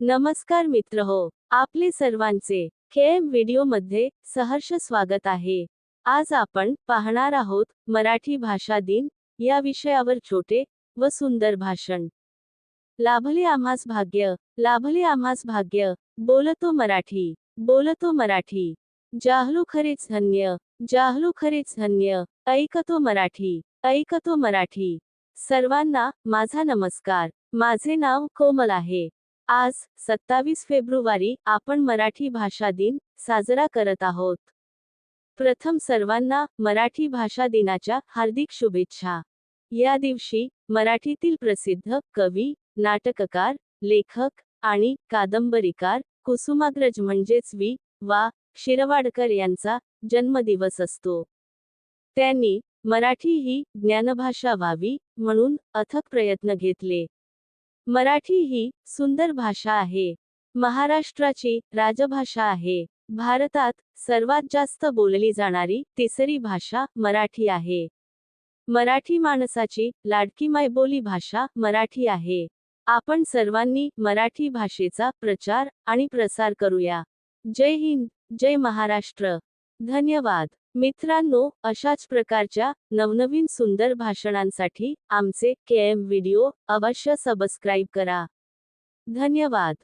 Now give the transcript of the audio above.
नमस्कार मित्र हो आपले सर्वांचे केएम व्हिडिओमध्ये सहर्ष स्वागत आहे. आज आपण पाहणार आहोत मराठी भाषा दिन या विषयावर छोटे व सुंदर भाषण. लाभले आम्हास भाग्य लाभले आम्हास भाग्य बोलतो मराठी बोलतो मराठी. जाहलो खरेच धन्य जाहलो खरेच धन्य ऐकतो मराठी ऐकतो मराठी. सर्वांना माझा नमस्कार माझे नाव कोमल आहे. आज सत्तावीस फेब्रुवारी आपण मराठी भाषा दिन साजरा करत आहोत. प्रथम सर्वांना मराठी भाषा दिनाच्या हार्दिक शुभेच्छा. या दिवशी मराठीतील प्रसिद्ध कवी नाटककार लेखक आणि कादंबरीकार कुसुमाग्रज म्हणजेच वि. वा. शिरवाडकर यांचा जन्मदिवस असतो. त्यांनी मराठी ही ज्ञानभाषा व्हावी म्हणून अथक प्रयत्न घेतले. मराठी ही सुंदर भाषा आहे. महाराष्ट्राची राजभाषा आहे. भारतात सर्वात जास्त बोलली जाणारी तिसरी भाषा मराठी आहे. मराठी माणसाची लाडकी मायबोली भाषा मराठी आहे. आपण सर्वांनी मराठी भाषेचा प्रचार आणि प्रसार करूया. जय हिंद जय महाराष्ट्र. धन्यवाद. मित्रांनो अशाच प्रकारच्या नवनवीन सुंदर भाषणांसाठी आमचे के एम व्हिडिओ अवश्य सबस्क्राईब करा. धन्यवाद.